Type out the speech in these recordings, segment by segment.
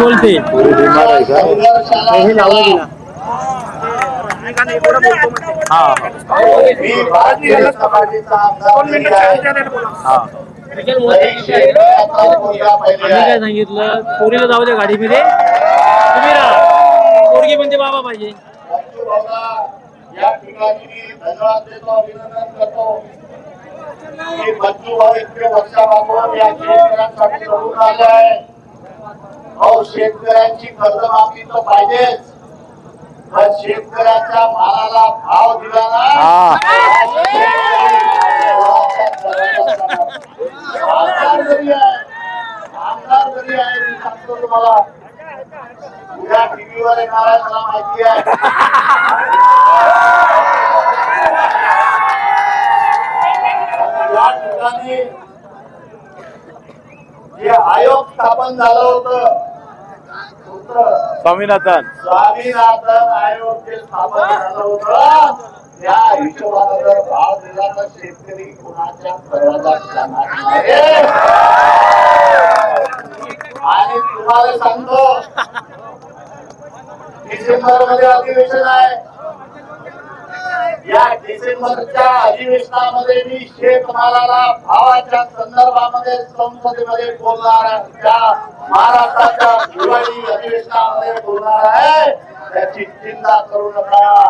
बोलते. हे लावलं गेला हा आम्ही. काय सांगितलं? पोरीला जाऊ दे गाडीमध्ये. तुम्ही राहा. पोरगी म्हणते बाबा पाहिजे. या ठिकाणी मी धन्यवाद देतो अभिनंदन करतो की बच्चू भाऊ इतके वर्षापासून या शेतकऱ्यांसाठी लढून आले आहे. अहो शेतकऱ्यांची कर्जमाफी तर पाहिजेच. पण शेतकऱ्याच्या मालाला भाव दिला ना आमदार जरी आहे आमदार जरी आहे मी सांगतो तुम्हाला उद्या टीव्हीवर येणारा मला माहिती आहे. या ठिकाणी जे आयोग स्थापन झालं होतं. स्वामीनाथन. स्वामीनाथन आयोग जे स्थापन झालं होतं. त्या जर भाव दिला तर शेतकरी कुणाच्या जाणार आणि तुम्हाला सांगतो डिसेंबरमध्ये अधिवेशन आहे. या डिसेंबरच्या अधिवेशनामध्ये मी शेतमालाला भावाच्या संदर्भामध्ये संसदेमध्ये बोलणार आहे. त्या महाराष्ट्राच्या दिवाळी अधिवेशनामध्ये बोलणार आहे. त्याची चिंता करू नका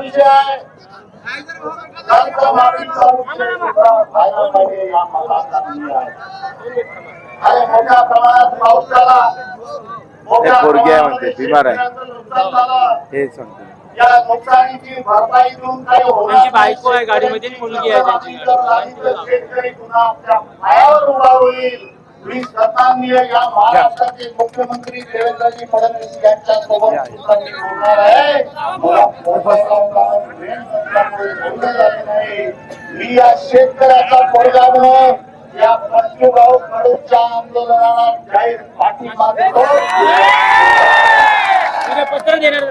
विषय. आहे. मोठ्या प्रमाणात पाऊस झाला. मोठ्या बिमार आहे. शेतकऱ्यांचं नुकसान झालं. हे सांगतो या नुकसानीची भरपाई देऊन काही होणार त्यांची बायको आहे गाडीमध्ये, मुलगी आहे त्यांची. जर झाली तर शेतकरी पुन्हा आपल्या पायावर उभा होईल मी सन्माननीय या महाराष्ट्राचे मुख्यमंत्री देवेंद्रजी फडणवीस यांच्या सोबत बोलणार आहे. मी शेतकऱ्याचा पोरगा म्हणून या बच्चूभाऊ कडूच्या आंदोलनाला जाहीर पाठिंबा देतो. पत्र देणार